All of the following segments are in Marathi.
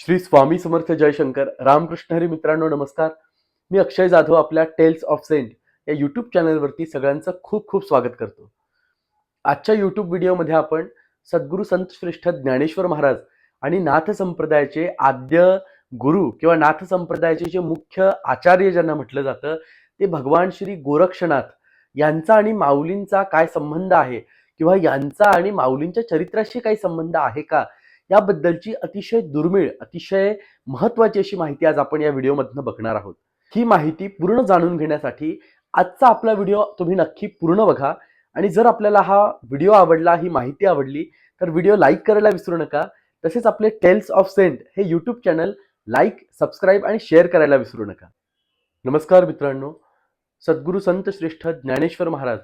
श्री स्वामी समर्थ जयशंकर रामकृष्ण हरी मित्रांनो नमस्कार. मी अक्षय जाधव आपल्या टेल्स ऑफ सेंट या यूट्यूब चॅनलवरती सगळ्यांचं खूप खूप स्वागत करतो. आजच्या यूट्यूब व्हिडिओमध्ये आपण सद्गुरू संत श्रेष्ठ ज्ञानेश्वर महाराज आणि नाथ संप्रदायाचे आद्य गुरु किंवा नाथ संप्रदायाचे जे मुख्य आचार्य ज्यांना म्हटलं जातं ते भगवान श्री गोरक्षनाथ यांचा आणि माऊलींचा काय संबंध आहे? किंवा यांचा आणि माऊलींच्या चरित्राशी काही संबंध आहे का? याबद्दलची अतिशय दुर्मिळ अतिशय महत्वाची अशी माहिती आज आपण या व्हिडिओमधनं बघणार आहोत. ही माहिती पूर्ण जाणून घेण्यासाठी आजचा आपला व्हिडिओ तुम्ही नक्की पूर्ण बघा. आणि जर आपल्याला हा व्हिडिओ आवडला ही माहिती आवडली तर व्हिडिओ लाईक करायला विसरू नका. तसेच आपले टेल्स ऑफ सेंट हे यूट्यूब चॅनल लाईक सबस्क्राईब आणि शेअर करायला विसरू नका. नमस्कार मित्रांनो. सद्गुरू संत श्रेष्ठ ज्ञानेश्वर महाराज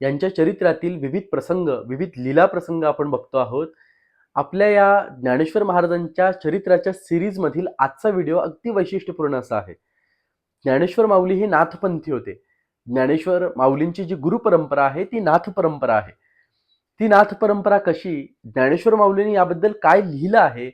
यांच्या चरित्रातील विविध प्रसंग विविध लीला प्रसंग आपण बघतो आहोत. आपल्या या ज्ञानेश्वर महाराजांच्या चरित्राच्या सिरीजमधील आजचा व्हिडिओ अगदी वैशिष्ट्यपूर्ण असा आहे. ज्ञानेश्वर माऊली हे नाथपंथी होते. ज्ञानेश्वर माऊलींची जी गुरु परंपरा आहे ती नाथ परंपरा आहे. ती नाथ परंपरा कशी? ज्ञानेश्वर माऊलींनी याबद्दल काय लिहिलं आहे?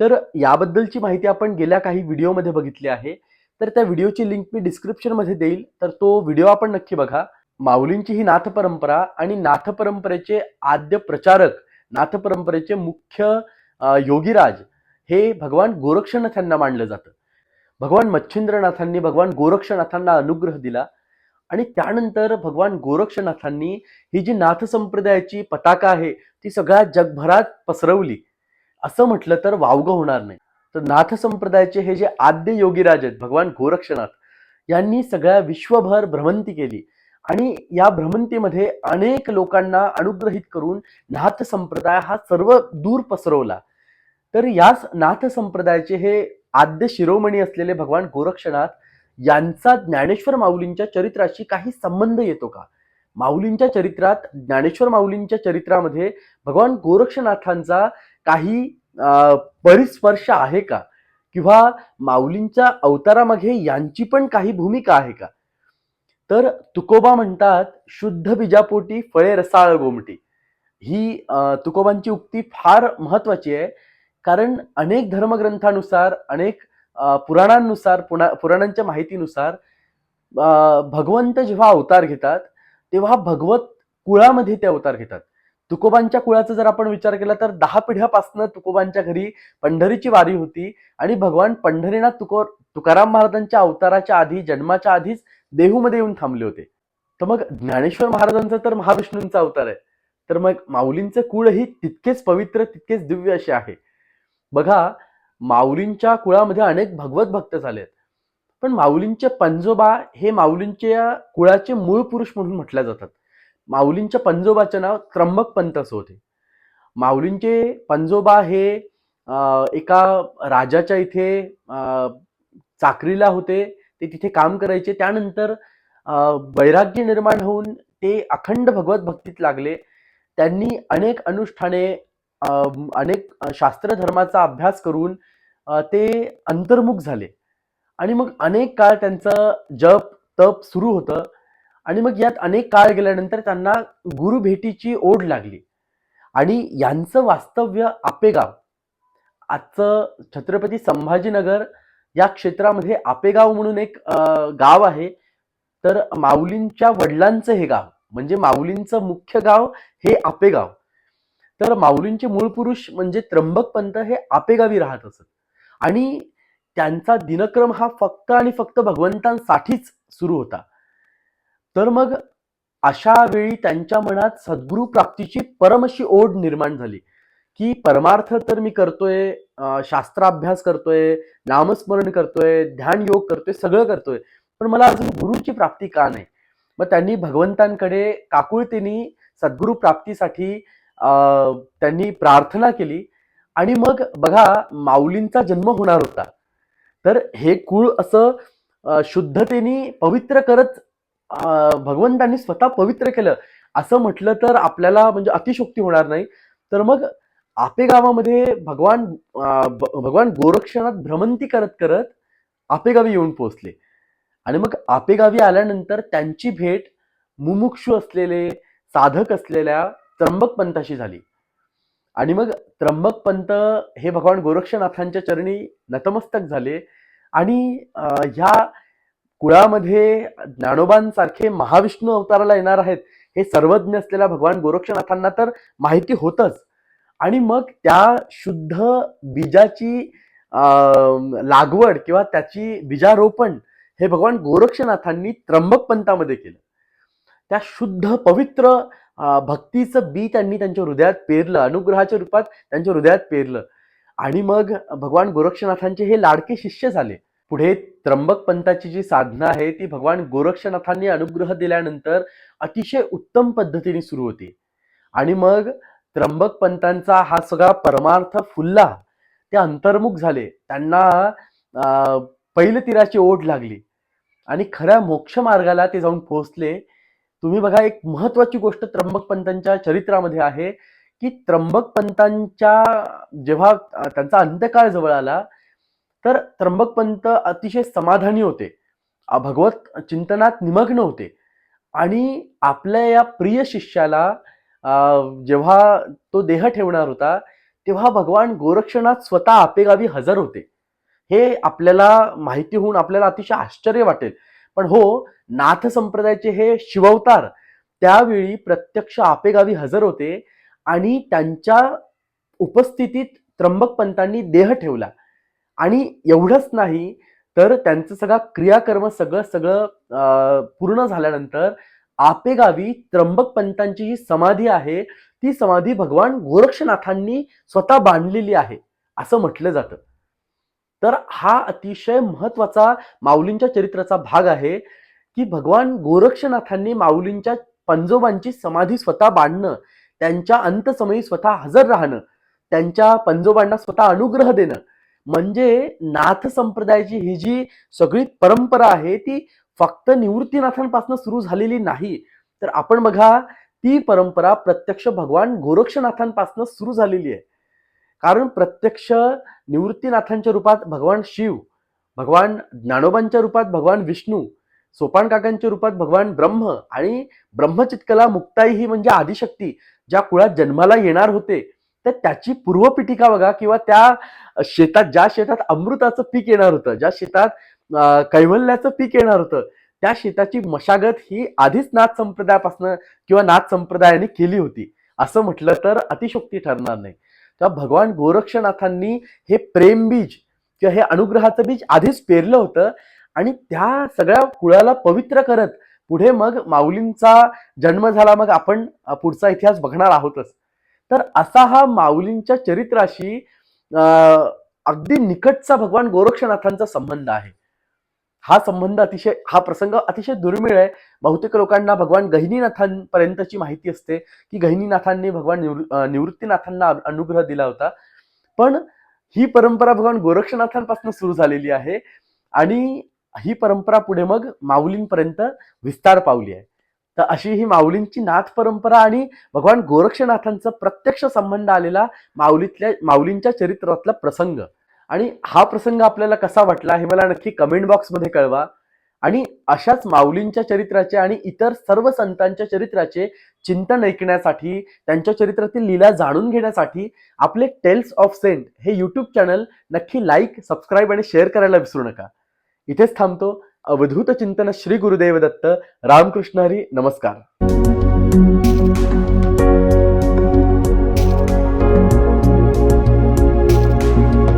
तर याबद्दलची माहिती आपण गेल्या काही व्हिडिओमध्ये बघितली आहे. तर त्या व्हिडिओची लिंक मी डिस्क्रिप्शनमध्ये देईल. तर तो व्हिडिओ आपण नक्की बघा. माऊलींची ही नाथ परंपरा आणि नाथ परंपरेचे आद्य प्रचारक नाथ परंपरेचे मुख्य योगीराज हे भगवान गोरक्षनाथांना मानलं जातं. भगवान मच्छिंद्रनाथांनी भगवान गोरक्षनाथांना अनुग्रह दिला आणि त्यानंतर भगवान गोरक्षनाथांनी ही जी नाथ संप्रदायाची पताका आहे ती सगळ्या जगभरात पसरवली. असं म्हटलं तर वावगं होणार नाही. तर नाथ संप्रदायाचे हे जे आद्य योगीराज आहेत भगवान गोरक्षनाथ यांनी सगळ्या विश्वभर भ्रमंती केली. आणि या भ्रमंतीमध्ये अनेक लोकांना अनुग्रहित करून नाथ संप्रदाय हा सर्व दूर पसरवला. तर याच नाथ संप्रदायाचे हे आद्य शिरोमणी असलेले भगवान गोरक्षनाथ यांचा ज्ञानेश्वर माऊलींच्या चरित्राशी काही संबंध येतो का? माऊलींच्या चरित्रात ज्ञानेश्वर माऊलींच्या चरित्रामध्ये भगवान गोरक्षनाथांचा काही परिस्पर्श आहे का? किंवा माऊलींच्या अवतारामागे यांची पण काही भूमिका आहे का? तर तुकोबा म्हणतात शुद्ध बीजापोटी फळे रसाळ गोमटी. ही तुकोबांची उक्ती फार महत्वाची आहे कारण अनेक धर्मग्रंथानुसार अनेक पुराणांनुसार पुणा पुराणांच्या माहितीनुसार भगवंत जेव्हा अवतार घेतात तेव्हा भगवत कुळामध्ये ते अवतार घेतात. तुकोबांच्या कुळाचा जर आपण विचार केला तर दहा पिढ्यापासनं तुकोबांच्या घरी पंढरीची वारी होती आणि भगवान पंढरीनाथ तुको तुकाराम महाराजांच्या अवताराच्या आधी जन्माच्या आधीच देहूमध्ये येऊन थांबले होते. तर मग ज्ञानेश्वर महाराजांचा तर महाविष्णूंचा अवतार आहे. तर मग माऊलींचं कुळही तितकेच पवित्र तितकेच दिव्य असे आहे. बघा माऊलींच्या कुळामध्ये अनेक भगवत भक्त झालेत पण माऊलींचे पंजोबा हे माऊलींच्या कुळाचे मूळ पुरुष म्हणून म्हटल्या जातात. माऊलींच्या पंजोबाचे नाव त्र्यंबक पंत असं होते. माऊलींचे पंजोबा हे एका राजाच्या इथे चाकरीला होते. ते तिथे काम करायचे. त्यानंतर वैराग्य निर्माण होऊन ते अखंड भगवत भक्तीत लागले. त्यांनी अनेक अनुष्ठाने अनेक शास्त्र धर्माचा अभ्यास करून ते अंतर्मुख झाले. आणि मग अनेक काळ त्यांचं जप तप सुरू होतं. आणि मग यात अनेक काळ गेल्यानंतर त्यांना गुरु भेटीची ओढ लागली. आणि यांचं वास्तव्य आपेगाव. आजचं छत्रपती संभाजीनगर या क्षेत्रामध्ये आपेगाव म्हणून एक गाव आहे. तर माऊलींच्या वडिलांचं हे गाव म्हणजे माऊलींचं मुख्य गाव हे आपेगाव. तर माऊलींचे मूळ पुरुष म्हणजे त्र्यंबक पंत हे आपेगावी राहत असत. आणि त्यांचा दिनक्रम हा फक्त आणि फक्त भगवंतांसाठीच सुरू होता. तर मग अशा वेळी त्यांच्या मनात सद्गुरु प्राप्तीची परमशी ओढ निर्माण झाली की परमार्थ तर मी करतोय शास्त्राभ्यास करतोय नामस्मरण करतोय ध्यान योग करतोय सगळं करतोय. पण मला अजून गुरुची प्राप्ती का नाही? मग त्यांनी भगवंतांकडे काकुळतेनी सद्गुरु प्राप्तीसाठी त्यांनी प्रार्थना केली आणि मग बघा माऊलींचा जन्म होणार होता. तर हे कुळ असं शुद्धतेने पवित्र करत भगवंतांनी स्वतः पवित्र केलं. असं म्हटलं तर आपल्याला म्हणजे अतिशोक्ती होणार नाही. तर मग आपे गावामध्ये भगवान भगवान गोरक्षनाथ भ्रमंती करत करत आपेगावी येऊन पोहोचले. आणि मग आपेगावी आल्यानंतर त्यांची भेट मुमुक्षू असलेले साधक असलेल्या त्र्यंबक पंताशी झाली. आणि मग त्र्यंबक पंत हे भगवान गोरक्षनाथांच्या चरणी नतमस्तक झाले. आणि ह्या कुळामध्ये ज्ञानोबांसारखे महाविष्णू अवताराला येणार आहेत हे सर्वज्ञ असलेल्या भगवान गोरक्षनाथांना तर माहिती होतच. आणि मग त्या शुद्ध बीजाची लागवड किंवा त्याची बीजारोपण हे भगवान गोरक्षनाथांनी त्र्यंबक पंथामध्ये केलं. त्या शुद्ध पवित्र भक्तीचं बी त्यांनी त्यांच्या हृदयात पेरलं अनुग्रहाच्या रूपात त्यांच्या हृदयात पेरलं. आणि मग भगवान गोरक्षनाथांचे हे लाडके शिष्य झाले. पुढे त्र्यंबक पंथाची जी साधना आहे ती भगवान गोरक्षनाथांनी अनुग्रह दिल्यानंतर अतिशय उत्तम पद्धतीने सुरू होती. आणि मग त्र्यंबक पंतांचा हा सगळा परमार्थ फुलला. ते अंतर्मुख झाले. त्यांना पहिले तीराची ओढ लागली. आणि खऱ्या मोक्ष मार्गाला ते जाऊन पोहोचले. तुम्ही बघा एक महत्वाची गोष्ट त्र्यंबक पंतांच्या चरित्रामध्ये आहे की त्र्यंबक पंतांच्या जेव्हा त्यांचा अंत्यकाळ जवळ आला तर त्र्यंबक पंत अतिशय समाधानी होते. भगवत चिंतनात निमग्न होते. आणि आपल्या या प्रिय शिष्याला जेव्हा तो देह ठेवणार होता तेव्हा भगवान गोरक्षनाथ स्वतः आपेगावी हजर होते. हे आपल्याला माहिती होऊन आपल्याला अतिशय आश्चर्य वाटेल. पण हो नाथ संप्रदायाचे हे शिववतार त्यावेळी प्रत्यक्ष आपेगावी हजर होते आणि त्यांच्या उपस्थितीत त्र्यंबक पंतांनी देह ठेवला. आणि एवढंच नाही तर त्यांचं सगळा क्रियाकर्म सगळं सगळं पूर्ण झाल्यानंतर आपेगावी त्र्यंबक पंतांची जी समाधी आहे ती समाधी भगवान गोरक्षनाथांनी स्वतः बांधलेली आहे असं म्हटलं जातं. तर हा अतिशय महत्त्वाचा माऊलींच्या चरित्राचा भाग आहे की भगवान गोरक्षनाथांनी माऊलींच्या पंजोबांची समाधी स्वतः बांधणं त्यांच्या अंतसमयी स्वतः हजर राहणं त्यांच्या पंजोबांना स्वतः अनुग्रह देणं म्हणजे नाथ संप्रदायाची ही जी सगळी परंपरा आहे ती फक्त निवृत्तीनाथांपासून सुरू झालेली नाही. तर आपण बघा ती परंपरा प्रत्यक्ष भगवान गोरक्षनाथांपासून सुरू झालेली आहे. कारण प्रत्यक्ष निवृत्तीनाथांच्या रूपात भगवान शिव भगवान ज्ञानोबांच्या रूपात भगवान विष्णू सोपान काकांच्या रूपात भगवान ब्रह्म आणि ब्रह्मचितकला मुक्ताई ही म्हणजे आदिशक्ती ज्या कुळात जन्माला येणार होते. तर त्याची पूर्वपीठिका बघा किंवा त्या शेतात ज्या शेतात अमृताचं पीक येणार होतं ज्या शेतात कैवल्याचं पीक येणार होतं. त्या शेताची मशागत ही आधीच नाथ संप्रदायापासून किंवा नाथ संप्रदायाने केली होती. असं म्हटलं तर अतिशोक्ती ठरणार नाही. तेव्हा भगवान गोरक्षनाथांनी हे प्रेम बीज किंवा हे अनुग्रहाचं बीज आधीच पेरलं होतं आणि त्या सगळ्या कुळाला पवित्र करत पुढे मग माऊलींचा जन्म झाला. मग आपण पुढचा इतिहास बघणार आहोतच. तर असा हा माऊलींच्या चरित्राशी अगदी निकटचा भगवान गोरक्षनाथांचा संबंध आहे. हा संबंध अतिशय हा प्रसंग अतिशय दुर्मिळ आहे. बहुतेक लोकांना भगवान गहिनीनाथांपर्यंतची माहिती असते की गहिनीनाथांनी भगवान निवृ निवृत्तीनाथांना अनु- अनुग्रह दिला होता. पण ही परंपरा भगवान गोरक्षनाथांपासून सुरू झालेली आहे आणि ही परंपरा पुढे मग माऊलींपर्यंत विस्तार पावली आहे. तर अशी ही माऊलींची नाथ परंपरा आणि भगवान गोरक्षनाथांचा प्रत्यक्ष संबंध आलेला माऊलीतल्या माऊलींच्या चरित्रातला प्रसंग. आणि हा प्रसंग आपल्याला कसा वाटला हे मला नक्की कमेंट बॉक्समध्ये कळवा. आणि अशाच माऊलींच्या चरित्राचे आणि इतर सर्व संतांच्या चरित्राचे चिंतन ऐकण्यासाठी त्यांच्या चरित्रातील लीला जाणून घेण्यासाठी आपले टेल्स ऑफ सेंट हे यूट्यूब चॅनल नक्की लाईक सबस्क्राईब आणि शेअर करायला विसरू नका. इथेच थांबतो. अवधूत चिंतन श्री गुरुदेव दत्त रामकृष्ण हरी नमस्कार.